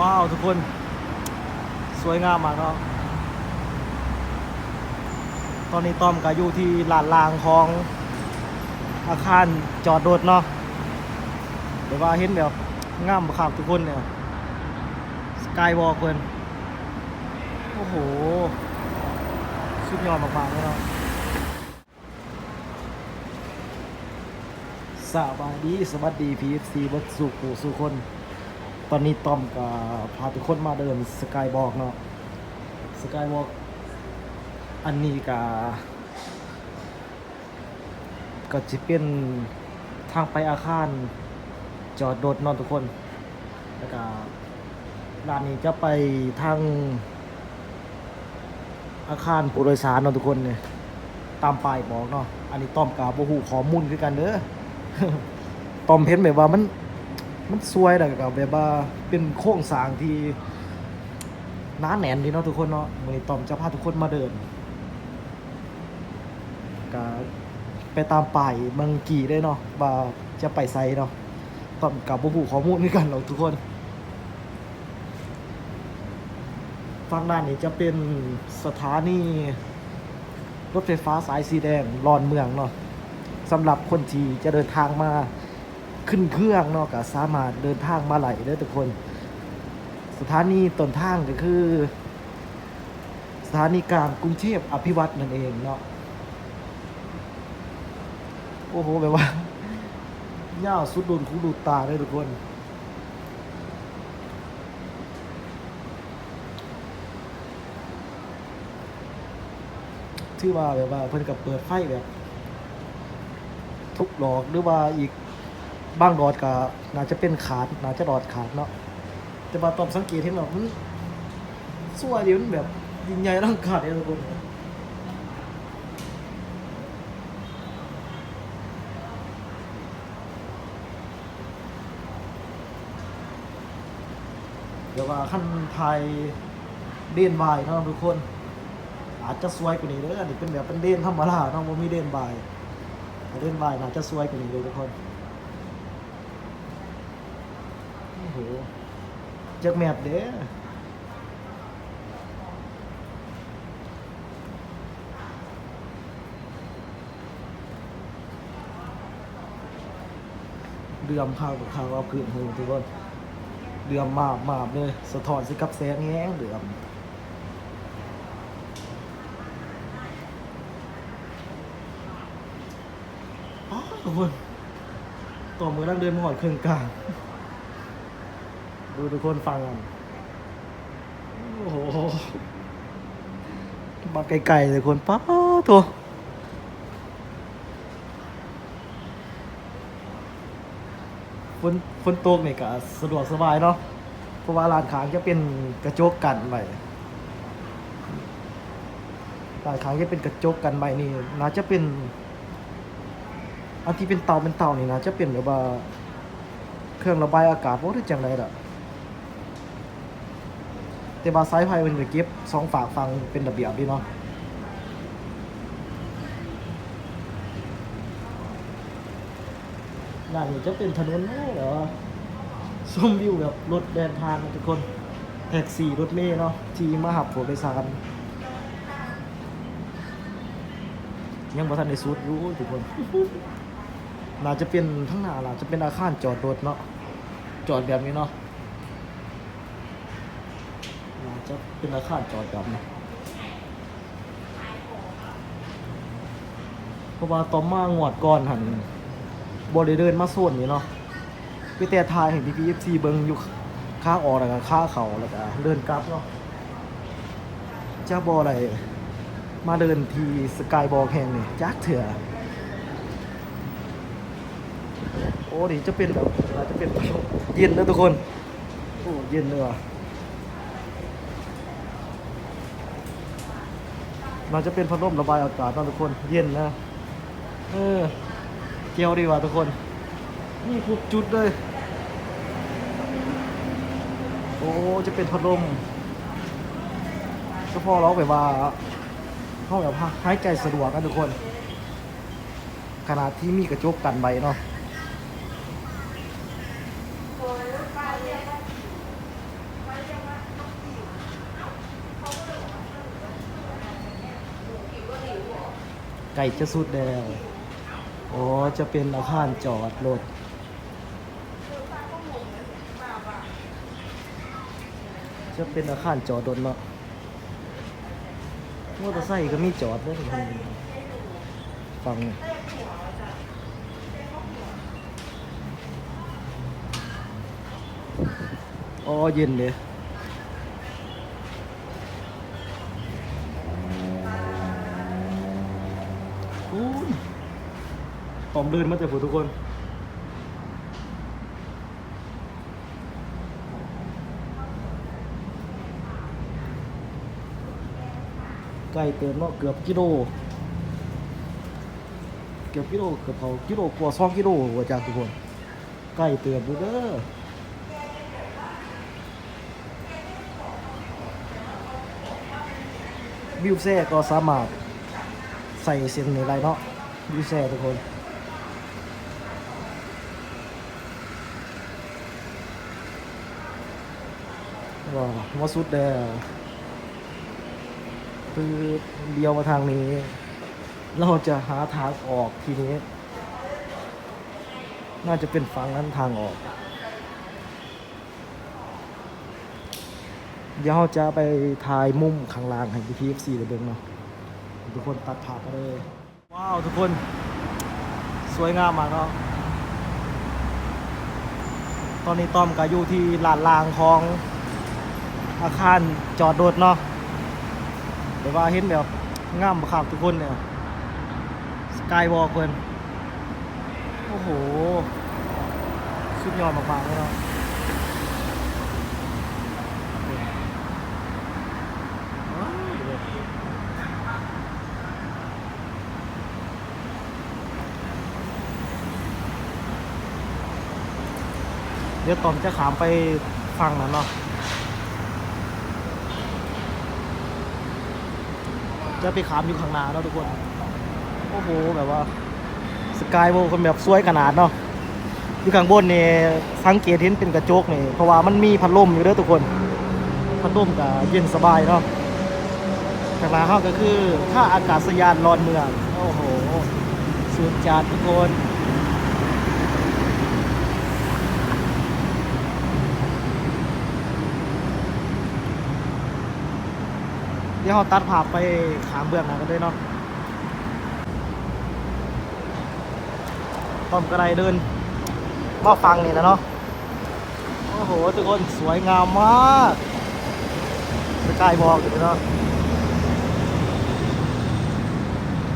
ว้าวทุกคน สวยงามมากเนาะตอนนี้ต้อมก็อยู่ที่ลานลางของอาคารจอดรถเนาะเดี๋ยวว่าเห็นแบบงามคักทุกคนเนี่ยสกายวอล์กเพิ่นโอ้โห สุดยอดมากๆเลยเนาะสวัสดีสวัสดี PFC บัดสุขสู่คน ตอนนี้ต้อมก็พาทุกคนมาเดินสกายวอกเนาะสกายวอล์กอันนี้ก็ก็จะเป็นทางไปอาคารจอดรถเนอนทุกคน แล้วก็ร้านนี้จะไปทางอาคารผู้โดยสารเนาะทุกคนเนี่ยตามป้ายบอกเนาะอันนี้ต้อมกับบูฮูขอมูลคือกันเด้อต้อมเห็นแบบว่ามัน มันสวยแต่กับแบบว่าเป็นโครงสร้างที่หน้าแน่นดีเนาะทุกคนเนาะมือตอมจะพาทุกคนมาเดินก็ไปตามป้ายเมืองกี่ได้เนาะว่าจะไปไซเนาะตอมกับบูฮูขอมูลคือกันเนาทุกคนฝั่งด้านนี้จะเป็นสถานีรถไฟฟ้าสายสีแดงรอนเมืองเนาะสำหรับคนที่จะเดินทางมา ขึ้นเครื่องเนาะก็สามารถเดินทางมาไหลได้ทุกคน สถานีต้นทางก็คือ สถานีกลางกรุงเทพอภิวัตนั่นเองเนาะโอ้โหแบบว่าย่าวสุดโดนคูดูตาเลยทุกคนที่ว่าแบบว่าเพิ่นกับเปิดไฟแบบ ทุกหลอกหรือว่าอีก บางหลอดก็น่าจะเป็นขาดน่าจะหลอดขาดเนาะแต่ว่าตอบสังเกตเห็นแบบมันสั่วดีมันแบบยิงใหญ่ร่างขาดเลยทุกคนเดี๋ยวว่าขั้นไทยเด่นวายเนาะทุกคน อาจจะสวยกว่านี้เลยอันนี้เป็นแบบเป็นเด่นธรรมดาเนาะว่ามีเด่นบายเด่นบายน่าจะสวยกว่านี้เลยทุกคน โหจักแมทเด้อเดือมข้าวกับข้าวเอาคืนหูทุกคนเดือมมาบมาบเลย สะท้อนสิกับแสงแห้งเดือมอ๋อทุกคนต่อมือนั่งเดินมาหอดเครื่องกลาง ดูทุกคนฟังกันโอ้โหมาไกลๆเลยคนป้าโตัวฝนฝนตกเนี่ยก็สะดวกสบายเนาะเพราะว่าร้านค้างจะเป็นกระจกกันไว้ร้านค้างจะเป็นกระจกกันไว้นี่น่าจะเป็น อันที่เป็นเตาเป็นเตานี่นะจะเป็นแบบว่าเครื่องระบายอากาศว่าได้จังไรล่ะ แต่ว่าสายไฟมันก็เก็บสองฝากฟังเป็นระเบียบดีเนาะด้านนี้จะเป็นถนนโอ้เหรอชมวิวแบบรถเดินทางนทุกคนแท็กซี่รถเมล์เนาะที่มาหับผู้โดยสารยังบ่ทันได้สุดรู้ทุกคนน่าจะเป็นทั้งหน้าน่าจะเป็นอาคารจอดรถเนาะจอดแบบนี้เนาะ จะเป็นอาคารจอดแบบนี้เพราะว่าต่อมางวดก่อนหันบริเดินมาโซนนี้เนาะไปแต่ทายเห็นพีพีเอฟซีเบิงอยู่ข้าออกแล้วก็ข้าเขาแล้วก็เดินกลับเนาะเจ้าบออะไรมาเดินทีสกายบอลแข่งนี่จักเถื่อโอ้นี่จะเป็นแบบอาจจะเป็นเย็นนะทุกคน โอ้เย็นเลยว่ะ มันจะเป็นพัดลมระบายอากาศนะทุกคน เย็นนะ เออ เกียวดีว่ะทุกคน นี่ทุกจุดเลย โอ้ จะเป็นพัดลมก็พอเราแบบว่าเข้าแบบหายใจสะดวกนะทุกคน ขนาดที่มีกระจกกันไว้เนาะ ไก่จะสุดแล้วอ๋อจะเป็นอาคารจอดรถจะเป็นอาคารจอดรถเนาะมอเตอร์ไซค์ก็มีจอดด้วยฟังอ๋อเย็นเลย อมเดินมาจากผู้ทุกคนไก่เติมเนาะเกือบกิโลเกือบกิโลเกือบเขากิโลกว่าสองกิโลกว่าจากทุกคนไก่เติมดูเด้อวิวแซ่ก็สามารถใส่เส้นในไรเนาะวิวแซ่ทุกคน ว้าวมาสุดแล้วคือเลี้ยวมาทางนี้ เราจะหาทางออกทีนี้ น่าจะเป็นฝั่งนั้นทางออก เดี๋ยวเราจะไปถ่ายมุมข้างล่างให้พี่พีเอฟซีได้เบิ่งเนาะทุกคนตัดภาพมาเลย ว้าวทุกคน สวยงามมากเนาะตอนนี้ต้อมก็อยู่ที่ลานลางของ อาคารจอดรถเนาะแต่ว่าเห็นแบบงามบักทุกคนเนี่ยสกายวอล์กเพิ่นโอ้โห สุดยอดมากๆเลยเนาะเดี๋ยวตอมจะขามไปฟังนั้นเนาะ จะไปขามอยู่ข้างหน้าเนาะทุกคน โอ้โหแบบว่าสกายโวคนแบบสวยขนาดเนาะอยู่ข้างบนนี่สังเกตเห็นเป็นกระจกนี่เพราะว่ามันมีพัดลมอยู่เด้อทุกคนพัดลมก็เย็นสบายเนาะข้างหน้าเขาก็คือท่าอากาศยานรอนเมืองโอ้โหสุดจัดทุกคน ดี๋ยวเราตัดภาพไปขามเบื้องหน้ากันเลยเนาะต้อมกระไดเดินมาฟังนี่แหละเนาะโอ้โหทุกคนสวยงามมากสกายบอกอยู่เนาะ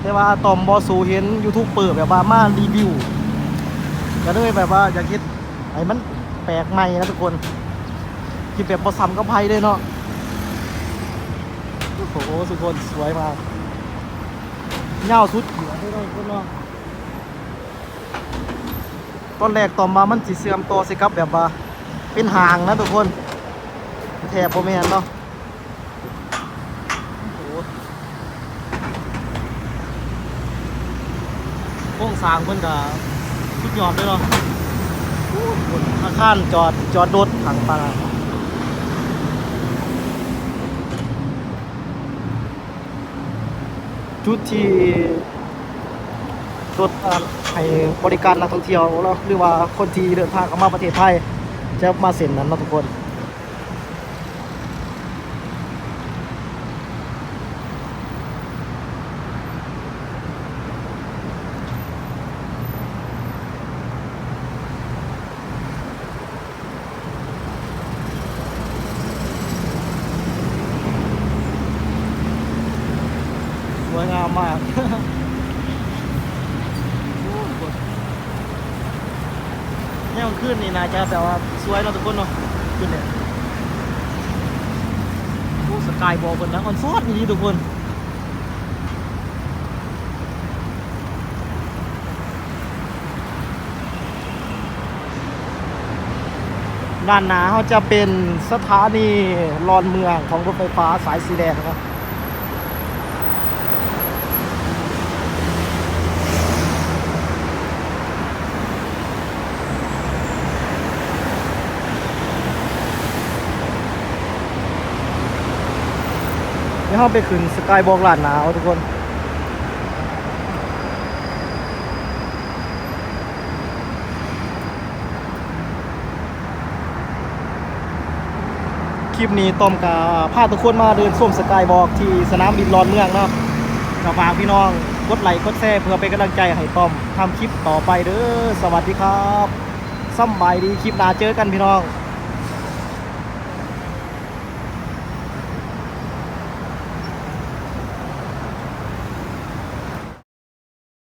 แต่ว่าตอมบอสูเห็นยูทูบเปิดแบบว่ามารีวิวก็เลยแบบว่าอยากคิดไอ้มันแปลกใหม่นะทุกคนคิดแบบบอซ้ำกับไพ่เลยเนาะ อ้สุดคนสวยมากเงาสุดเหนือได้เลยคนเนาะตอนแรกต่อมามันสิเสื่อมต่อสิครับแบบว่าเป็นหางนะทุกคนแถบโปรแมนเนาะโอ้โหโค้งสางเพิ่นก็สุดยอดเลยเนาะโอ้โหอาคารจอดจอดรถถังปลา จุดที่รถให้บริการนักท่องเที่ยวแล้วหรือว่าคนที่เดินทางเข้ามาประเทศไทย จะมาเส้นนั้นนะทุกคน สวยงามมากเนี่ยมันขึ้นนี่นะจะแบบว่าสวยเนาะทุกคนเนาะขึ้นเนี่ยโอ้สกายบอลคนนะคอนซอดนี่ทุกคนด้านหน้าเขาจะเป็นสถานีรอนเมืองของรถไฟฟ้าสายสีแดงนะครับ นี่ห้องไปขึ้นสกายบอกหลานหนาวทุกคน คลิปนี้ต้อมกับพาทุกคนมาเดินส้มสกายบอกที่สนามบินรอนเมืองนะครับกฝากพี่น้องกดไลค์กดแชร์เพื่อเป็นกำลังใจให้ต้อมทำคลิปต่อไปเด้อสวัสดีครับสบายดีคลิปหน้าเจอกันพี่น้อง